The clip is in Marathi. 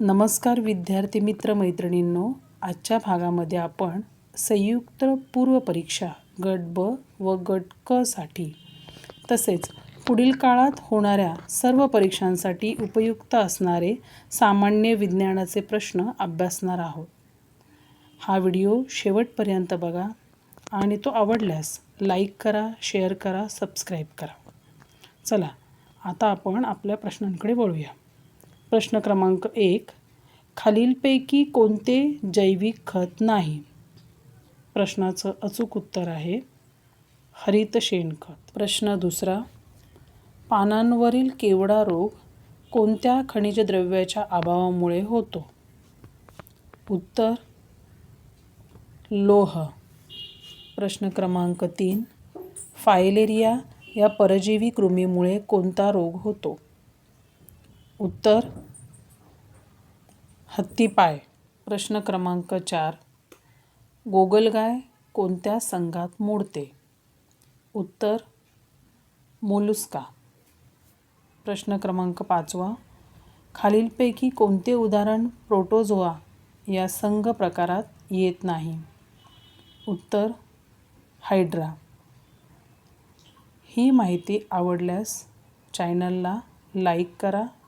नमस्कार विद्यार्थी मित्र मैत्रिणींनो आजच्या भागामध्ये आपण संयुक्त पूर्व परीक्षा गट ब व गट क साठी तसेच पुढील काळात होणाऱ्या सर्व परीक्षांसाठी उपयुक्त असणारे सामान्य विज्ञानाचे प्रश्न अभ्यासणार आहोत. हा व्हिडिओ शेवटपर्यंत बघा आणि तो आवडल्यास लाईक करा शेअर करा सबस्क्राईब करा. चला आता आपण आपल्या प्रश्नांकडे वळूया. प्रश्न क्रमांक एक खालीलपैकी कोणते जैविक खत नाही? प्रश्नाचं अचूक उत्तर आहे हरित शेणखत प्रश्न दुसरा पानांवरील केवडा रोग कोणत्या खनिज द्रव्याच्या अभावामुळे होतो? उत्तर लोह. प्रश्न क्रमांक तीन फायलेरिया या परजीवी कृमीमुळे कोणता रोग होतो? उत्तर. हत्तीपाय प्रश्न क्रमांक चार. गोगलगाय कोणत्या संघात मोडते? उत्तर. मोलुस्का. प्रश्न क्रमांक पाचवा. खालीलपैकी कोणते उदाहरण प्रोटोझोआ या संघ प्रकारात येत नाही? उत्तर. हायड्रा. ही माहिती आवडल्यास चॅनलला लाईक करा.